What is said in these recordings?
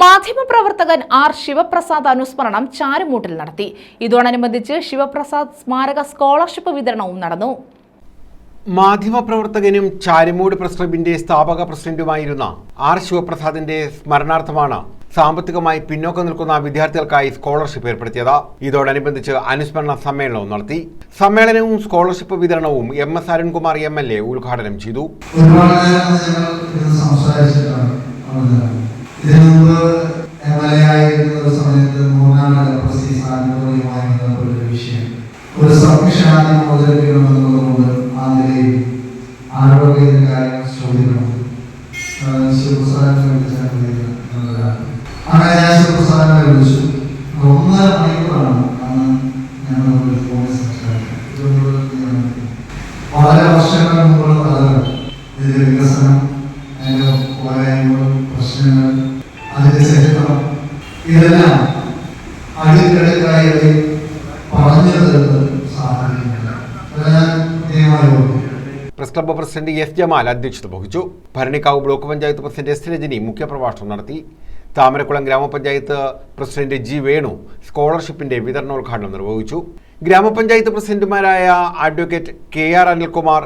മാധ്യമപ്രവർത്തകൻ ആർ ശിവപ്രസാദ് അനുസ്മരണം ചാരുമൂട്ടിൽ നടത്തി. ഇതോടനുബന്ധിച്ച് ശിവപ്രസാദ് സ്മാരക സ്കോളർഷിപ്പ് വിതരണവും നടന്നു. മാധ്യമപ്രവർത്തകനും ചാരുമൂട് പ്രസ് ക്ലബിന്റെ സ്ഥാപക പ്രസിഡന്റുമായിരുന്ന ആർ ശിവപ്രസാദിന്റെ സ്മരണാർത്ഥമാണ് സാമ്പത്തികമായി പിന്നോക്കം നിൽക്കുന്ന വിദ്യാർത്ഥികൾക്കായി സ്കോളർഷിപ്പ് ഏർപ്പെടുത്തിയത്. ഇതോടനുബന്ധിച്ച് അനുസ്മരണ സമ്മേളനവും നടത്തി. സമ്മേളനവും സ്കോളർഷിപ്പ് വിതരണവും M S Arunkumar M L A ഉദ്ഘാടനം ചെയ്തു. സംസാരിച്ചിട്ടാണ് എൽ ഒരു സമയത്ത് മൂന്നാം പ്രസി ആനുകൂല്യമായി ബന്ധപ്പെട്ട ഒരു വിഷയം. ഒരു സംരക്ഷണാധികം അവതരിപ്പിക്കണമെന്നുള്ളതുകൊണ്ട് ആ നിലയിൽ ആരോഗ്യത്തിന്റെ കാര്യങ്ങൾ ചോദിക്കണം ശിവപ്രസാദിനെ വിളിച്ചാൽ നല്ലതാണ്. അങ്ങനെ ഞാൻ ശിവപ്രസാദിനെ വിളിച്ചു. ഒന്നര മണിക്കൂറാണ് അന്ന് ഞങ്ങൾ ഫോണിൽ സംസാരിക്കുന്നത് വളരെ വർഷങ്ങൾ മുമ്പുള്ള കഥകൾ. ഇതിന്റെ വികസനം അതിന്റെ പോരായ്മകൾ പ്രശ്നങ്ങൾ അതിന്റെ ചരിത്രം ഇതെല്ലാം അടുക്കടുക്കായി അവർ പറഞ്ഞു തരുന്നത് സാധാരണയില്ല ഞാൻ പ്രത്യേകമായി press club president S Jamal അധ്യക്ഷത വഹിച്ചു. Bharanikkavu block panchayat president S Rajani മുഖ്യപ്രഭാഷണം നടത്തി. താമരക്കുളം ഗ്രാമപഞ്ചായത്ത് പ്രസിഡന്റ് ജി വേണു സ്കോളർഷിപ്പിന്റെ വിതരണോദ്ഘാടനം നിർവഹിച്ചു. ഗ്രാമപഞ്ചായത്ത് പ്രസിഡന്റുമാരായ advocate K R Anilkumar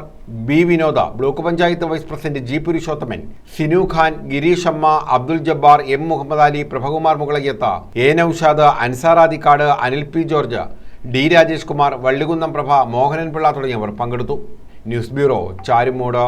B Vinoda block panchayat vice president G Purushothaman Sinu Khan Gireesh അമ്മ Abdul Jabbar M Muhammad Ali Prabhakumar Mukalayyathu A Naushad Ansar Adikkad Anil P George D Rajesh Kumar Vallikunnam Prabha Mohanan Pillai തുടങ്ങിയവർ പങ്കെടുത്തു. News bureau Charummoodu.